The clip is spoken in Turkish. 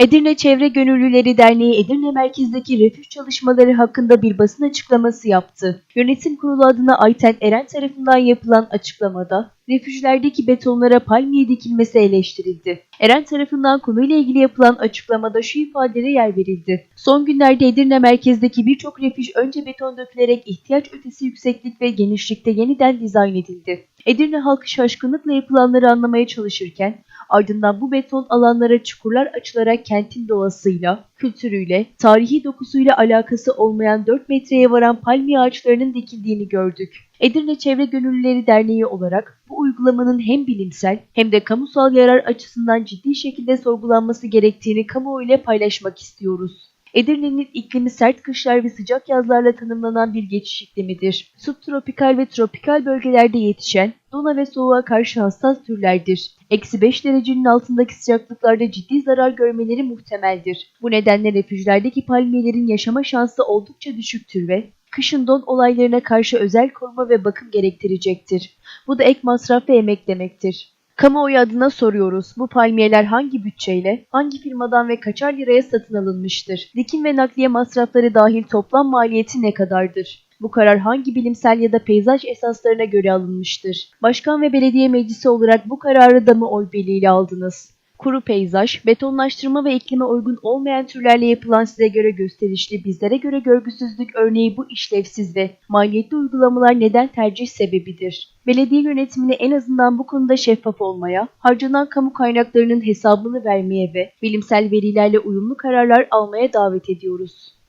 Edirne Çevre Gönüllüleri Derneği Edirne merkezdeki refüj çalışmaları hakkında bir basın açıklaması yaptı. Yönetim Kurulu adına Ayten Eren tarafından yapılan açıklamada refüjlerdeki betonlara palmiye dikilmesi eleştirildi. Eren tarafından konuyla ilgili yapılan açıklamada şu ifadelere yer verildi. Son günlerde Edirne merkezdeki birçok refüj önce beton dökülerek ihtiyaç ötesi yükseklik ve genişlikte yeniden dizayn edildi. Edirne halkı şaşkınlıkla yapılanları anlamaya çalışırken ardından bu beton alanlara çukurlar açılarak kentin doğasıyla, kültürüyle, tarihi dokusuyla alakası olmayan 4 metreye varan palmiye ağaçlarının dikildiğini gördük. Edirne Çevre Gönüllüleri Derneği olarak bu uygulamanın hem bilimsel hem de kamusal yarar açısından ciddi şekilde sorgulanması gerektiğini kamuoyuyla paylaşmak istiyoruz. Edirne'nin iklimi sert kışlar ve sıcak yazlarla tanımlanan bir geçiş iklimidir. Subtropikal ve tropikal bölgelerde yetişen, dona ve soğuğa karşı hassas türlerdir. Eksi 5 derecenin altındaki sıcaklıklarda ciddi zarar görmeleri muhtemeldir. Bu nedenle refüjlerdeki palmiyelerin yaşama şansı oldukça düşüktür ve kışın don olaylarına karşı özel koruma ve bakım gerektirecektir. Bu da ek masraf ve emek demektir. Kamuoyu adına soruyoruz. Bu palmiyeler hangi bütçeyle, hangi firmadan ve kaçar liraya satın alınmıştır? Dikim ve nakliye masrafları dahil toplam maliyeti ne kadardır? Bu karar hangi bilimsel ya da peyzaj esaslarına göre alınmıştır? Başkan ve belediye meclisi olarak bu kararı da mı oy birliğiyle aldınız? Kuru peyzaj, betonlaştırma ve iklime uygun olmayan türlerle yapılan size göre gösterişli, bizlere göre görgüsüzlük örneği bu işlevsiz ve maliyetli uygulamalar neden tercih sebebidir? Belediye yönetimini en azından bu konuda şeffaf olmaya, harcanan kamu kaynaklarının hesabını vermeye ve bilimsel verilerle uyumlu kararlar almaya davet ediyoruz.